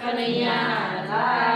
Kanaiya